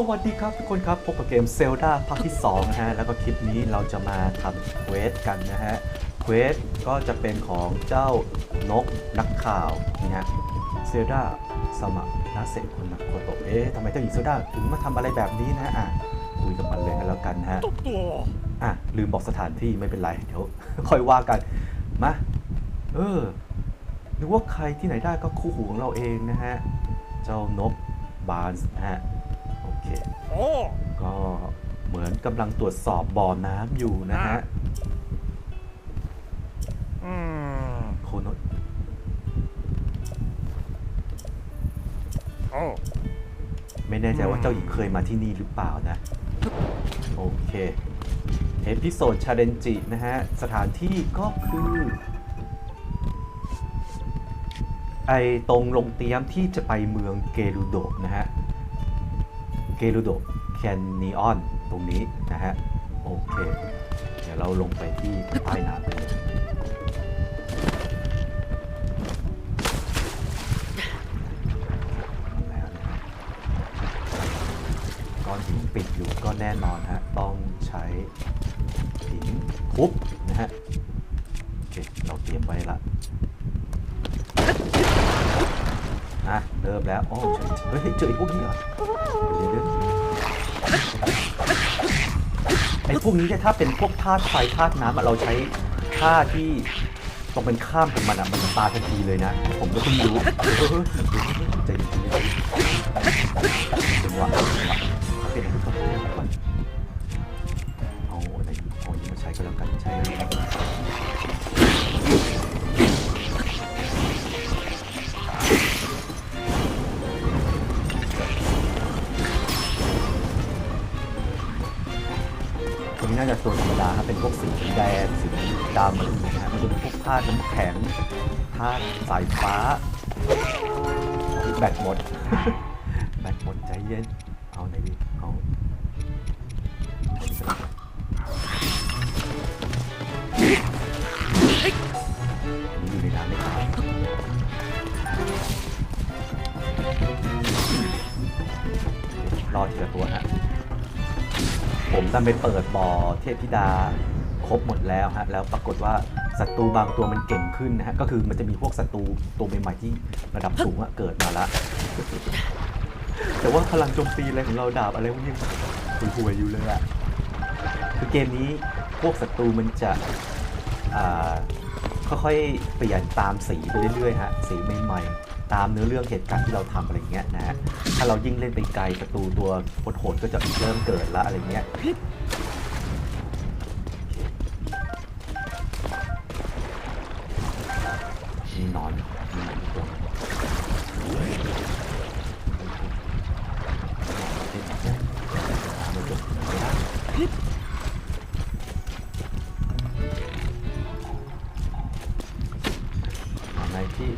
สวัสดีครับทุกคนครับ พบกับเกม Zelda ภาคที่2นะฮะ แล้วก็คลิปนี้เราจะมาทำเควสกันนะฮะ เควสก็จะเป็นของเจ้านกนักข่าวนี่ฮะเซลดาสมัครนาเซคนนักโคโตเอ๊ะทำไมเจ้าหญิงเซลดาถึงมาทำอะไรแบบนี้นะอะคุยกับมันเลยกันแล้วกันนะฮะอะลืมบอกสถานที่ไม่เป็นไรเดี๋ยวค่อยว่ากันมาเออหรือว่าใครที่ไหนได้ก็คู่หูของเราเองนะฮะ เจ้านกบาร์นส์นะฮะ โอเคก็เหมือนกำลังตรวจสอบบ่อน้ำอยู่นะฮะโคโนะไม่แน่ใจว่าเจ้าหญิงเคยมาที่นี่หรือเปล่านะ โอเค เอพิโซดชาเดนจินะฮะ สถานที่ก็คือ ไอตรงลงเตรียมที่จะไปเมืองเกรูโดะนะฮะ เกรูโดแคนนิออนตรงนี้นะฮะ โอเค เดี๋ยวเราลงไปที่ใต้น้ำกันเลยก้อนหินปิดอยู่ก็แน่นอนฮะ ต้องใช้หินทุบนะฮะ โอเค เราเตรียมไว้ละอะ เริ่มแล้วโอ้เฮ้ยเจอไอ้พวกนี้เหรอเดี๋ยวเดี๋ยวไอ้พวกนี้เนี่ยถ้าเป็นพวกธาตุไฟธาตุน้ำอะเราใช้ท่าที่ตรงเป็นข้ามของมันอะมันตาทันทีเลยนะ ผมก็เพิ่งรู้เออใจ จะตัวธรรมดาครับเป็นพวกสีแดงสีดำอะไรอย่างเงี้ยนะฮะมันจะเป็นพวกธาน้ำแข็งธาสายฟ้า แบตหมด แบตหมดใจเย็น เอาไหนดีเอาอันนี้อยู่ในน้ำไม่ตาย มันไปเปิดบ่อเทพธิดาครบหมดแล้วฮะแล้วปรากฏว่าศัตรูบางตัวมันเก่งขึ้นนะฮะก็คือมันจะมีพวกศัตรูตัวใหม่ๆที่ระดับสูงอะเกิดมาละแต่ว่าพลังโจมตีอะไรของเราดาบอะไรพวกนี้มันห่วยๆอยู่เลยอะคือเกมนี้พวกศัตรูมันจะค่อยๆเปลี่ยนตามสีไปเรื่อยๆฮะสีใหม่ๆ ตามเนื้อเรื่องเหตุการณ์ที่เราทำอะไรเงี้ยนะฮะถ้าเรายิ่งเล่นไปไกลศัตรูตัวโหดๆก็จะเริ่มเกิดละอะไรเงี้ยมีนอนมีหนอนตัวหนึ่งไม่จบไม่ได้อะไรที่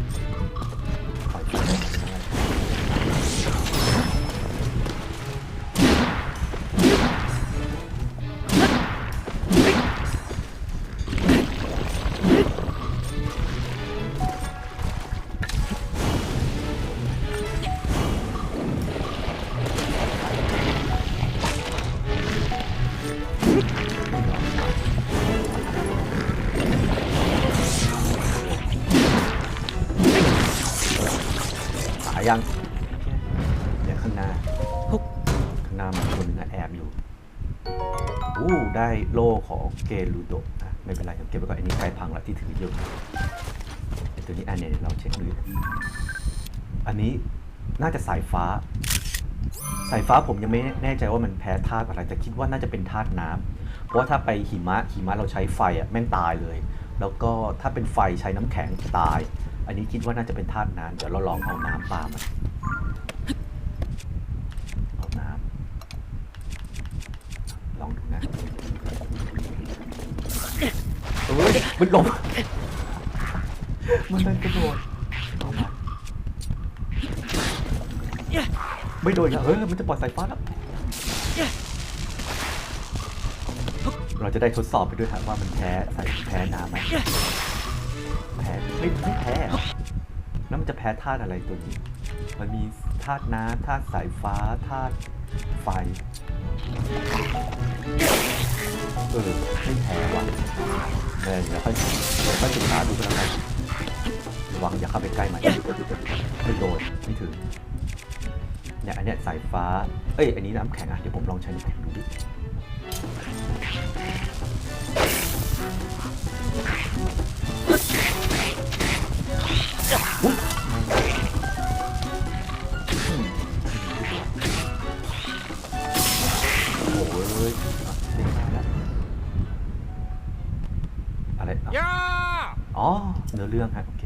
ยังเดี๋ยวข้างหน้าข้างหน้ามันคนหนึงอะแอบอยู่อู้ได้โล่ของเกลูโดะนะไม่เป็นไรเดี๋ยวเก็บไว้ก่อนอันนี้ใครพังละที่ถืออยู่ไอ้ตัวนี้อันเนี้ยเดี๋ยวเราเช็คดูอันนี้น่าจะสายฟ้า สายฟ้าผมยังไม่แน่ใจว่ามันแพ้ธาตุอะไรแต่คิดว่าน่าจะเป็นธาตุน้ำเพราะว่าถ้าไปหิมะหิมะเราใช้ไฟอะแม่งตายเลย แล้วก็ถ้าเป็นไฟใช้น้ำแข็งตาย อันนี้คิดว่าน่าจะเป็นธาตุน้ำเดี๋ยวเราลองเอาน้ำปลามันเอาน้ำลองดูนะเฮ้ยมันหลบมันนั่นกระโดดเอามาไม่โดนอีกแล้วเฮ้ยมันจะปล่อยสายฟ้าแล้วเราจะได้ทดสอบไปด้วยครับว่ามันแพ้ใส่แพ้น้ำไหม แพ้ไม่ไม่แพ้แล้วมันจะแพ้ธาตุอะไรตัวนี้ มันมีธาตุน้ำธาตุสายฟ้าธาตุไฟเออไม่แพ้ว่ะเออเดี๋ยวค่อยเดี๋ยวค่อยศึกษาดูกันแล้วกันระวังอย่าเข้าไปใกล้มันไม่โดนไม่ถึงเนี่ยอันเนี้ยสายฟ้า เอ้ย อันนี้น้ำแข็งอะ เดี๋ยวผมลองใช้น้ำแข็งดูดิ โอ้โหเอ้ยอะเด้งมาแล้วอะไรอะย่าอ๋อเนื้อเรื่องฮะโอเค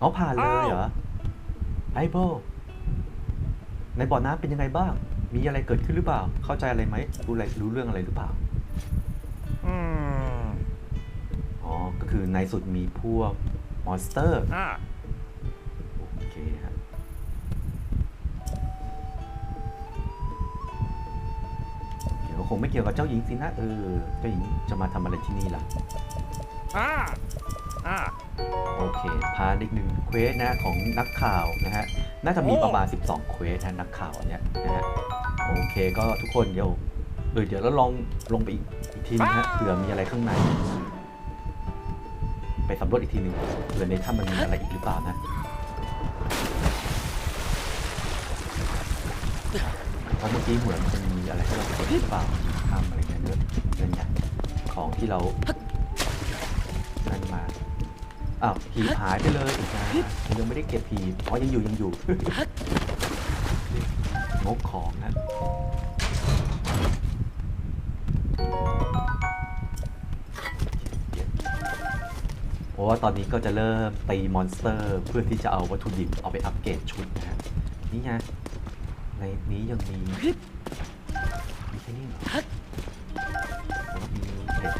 อ๋อผ่านเลยเหรอไอโบในบ่อน้ำเป็นยังไงบ้าง มีอะไรเกิดขึ้นหรือเปล่า เข้าใจอะไรไหมรู้อะไรรู้เรื่องอะไรหรือเปล่า อืมอ๋อ ก็คือในสุดมีพวกมอนสเตอร์ อ่า คงไม่เกี่ยวกับเจ้าหญิงสินะเออเจ้าหญิงจะมาทำอะไรที่นี่ล่ะอ่าอ่าโอเคพาอีกหนึ่งเควสนะของนักข่าวนะฮะน่าจะมีโอ้ประมาณ 12 เควสนะนักข่าวอันเนี่ยนะฮะโอเคก็ทุกคนเดี๋ยวเออเดี๋ยวเราลองลงไปอีกอีกทีนึงฮะเผื่อมีอะไรข้างใน ไปสำรวจอีกทีหนึงเผื่อในถ้ำมันมีอะไรอีกหรือเปล่านะเพ ราะเมื่อกี้เหมือนมันจะมีอะไรให้เราเก็บหรือเปล่าทำอะไรเงี้ยเยอะเงินเนี่ยของที่เรานั่นมาอ้าวหีบหายไปเลยอีกนะผมยังไม่ได้เก็บหีบอ๋อยังอยู่ยังอยู่งกของนะเพราะว่าตอนนี้ก็จะเริ่มตีมอนสเตอร์ เพื่อที่จะเอาวัตถุดิบเอาไปอัปเกรดชุดนะฮะนี่ไง ในนี้ยังมีมีแค่นี้เหรอแล้วก็มีเห็ด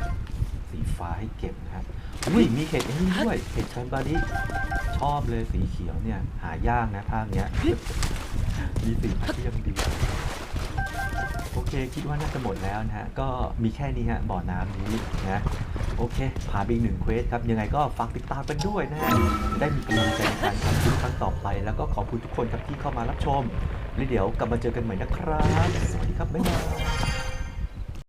สีฟ้าให้เก็บนะฮะอุ้ยมีเห็ดอันนี้ด้วยเห็ดแคนบาริชอบเลยสีเขียวเนี่ย หายากนะภาคเนี้ยมีสิ่งที่ยังดีโอเคคิดว่าน่าจะหมดแล้วนะฮะ ก็มีแค่นี้ฮะบ่อน้ำนี้นะโอเคผ่านไปอีกหนึ่งเควสครับ ยังไงก็ฝากติดตามกันด้วยนะฮะจะได้มีกำลังใจในการทำคลิปครั้งต่อไป แล้วก็ขอบคุณทุกคนครับที่เข้ามารับชม แล้วเดี๋ยวกลับมาเจอกันใหม่นะครับ สวัสดีครับ บ๊ายบาย